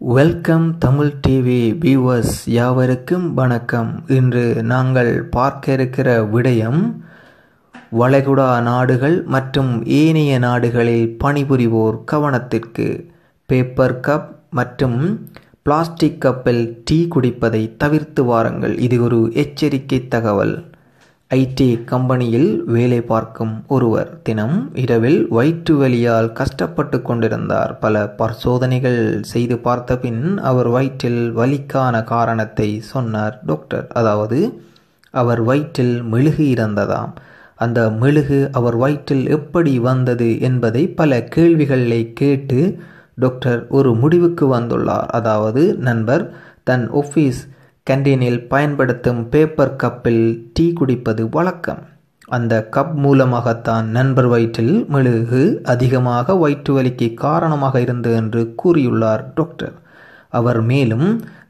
Welcome Tamil TV viewers யாவருக்கும் வணக்கம். இன்று நாங்கள் பார்க்க இருக்கிற விடயம் வளைகுடா நாடுகள் மற்றும் ஏனைய நாடுகளில் பணிபுரிவோர் கவனத்திற்கு பேப்பர் கப் மற்றும் பிளாஸ்டிக் கப்பில் டீ குடிப்பதை தவிர்த்து வாருங்கள். இது ஒரு எச்சரிக்கை தகவல். ஐடி கம்பெனியில் வேலை பார்க்கும் ஒருவர் தினம் இரவில் வயிற்று வலியால் கஷ்டப்பட்டு கொண்டிருந்தார். பல பரிசோதனைகள் செய்து பார்த்த பின் அவர் வயிற்றில் வலிக்கான காரணத்தை சொன்னார் டாக்டர். அதாவது அவர் வயிற்றில் மெழுகு இருந்ததாம் அந்த மெழுகு அவர் வயிற்றில் எப்படி வந்தது என்பதை பல கேள்விகளை கேட்டு டாக்டர் ஒரு முடிவுக்கு வந்துள்ளார். அதாவது நண்பர் தன் ஆஃபீஸ் கேண்டீனில் பயன்படுத்தும் பேப்பர் கப்பில் டீ குடிப்பது வழக்கம். அந்த கப் மூலமாகத்தான் நண்பர் வயிற்றில் மெழுகு அதிகமாக வயிற்று வலிக்கு காரணமாக இருந்தது என்று கூறியுள்ளார் டாக்டர் அவர் மேலும்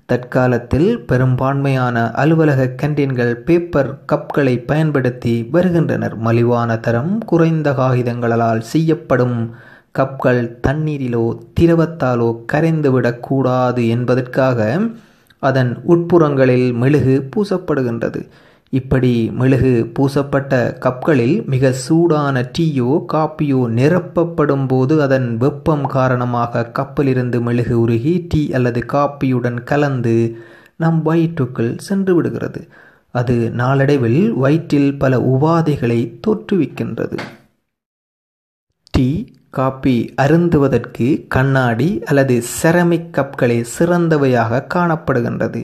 தற்காலத்தில் பெரும்பான்மையான அலுவலக கேண்டீன்கள் பேப்பர் கப்களை பயன்படுத்தி வருகின்றனர். மலிவான தரம் குறைந்த காகிதங்களால் செய்யப்படும் கப்கள் தண்ணீரிலோ திரவத்தாலோ கரைந்துவிடக்கூடாது என்பதற்காக அதன் உட்புறங்களில் மெழுகு பூசப்படுகின்றது. இப்படி மெழுகு பூசப்பட்ட கப்களில் மிக சூடான டீயோ காப்பியோ நிரப்பப்படும் போது அதன் வெப்பம் காரணமாக கப்பிலிருந்து மெழுகு உருகி டீ அல்லது காப்பியுடன் கலந்து நம் வயிற்றுக்குள் சென்று விடுகிறது. அது நாளடைவில் வயிற்றில் பல உபாதைகளை தோற்றுவிக்கின்றது. டீ காப்பி அருந்துவதற்கு கண்ணாடி அல்லது செரமிக் கப்களே சிறந்தவையாக காணப்படுகின்றது.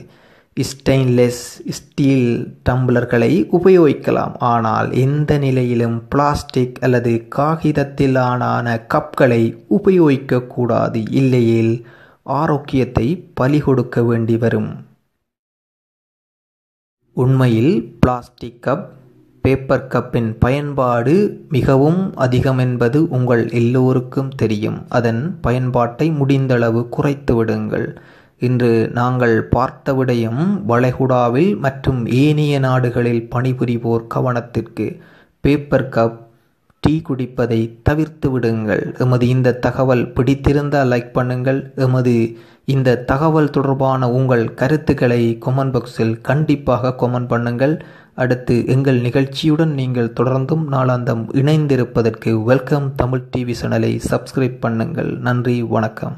ஸ்டெயின்லெஸ் ஸ்டீல் டம்ளர்களை உபயோகிக்கலாம். ஆனால் எந்த நிலையிலும் பிளாஸ்டிக் அல்லது காகிதத்திலான கப்களை உபயோகிக்கக்கூடாது இல்லையேல் ஆரோக்கியத்தை பலி கொடுக்க வேண்டி வரும். உண்மையில் பிளாஸ்டிக் கப் பேப்பர் கப்பின் பயன்பாடு மிகவும் அதிகம் என்பது உங்கள் எல்லோருக்கும் தெரியும். அதன் பயன்பாட்டை முடிந்தளவு குறைத்து விடுங்கள். இன்று நாங்கள் பார்த்த விடயம் வளைகுடாவில் மற்றும் ஏனைய நாடுகளில் பணிபுரிவோர் கவனத்திற்கு. பேப்பர் கப் டீ குடிப்பதை தவிர்த்து விடுங்கள். எமது இந்த தகவல் பிடித்திருந்தால் லைக் பண்ணுங்கள். எமது இந்த தகவல் தொடர்பான உங்கள் கருத்துக்களை கொமெண்ட் பாக்ஸில் கண்டிப்பாக கொமெண்ட் பண்ணுங்கள். அடுத்து எங்கள் நிகழ்ச்சியுடன் நீங்கள் தொடர்ந்தும் நாளாந்தம் இணைந்திருப்பதற்கு வெல்கம் தமிழ் டிவி சேனலை சப்ஸ்கிரைப் பண்ணுங்கள். நன்றி வணக்கம்.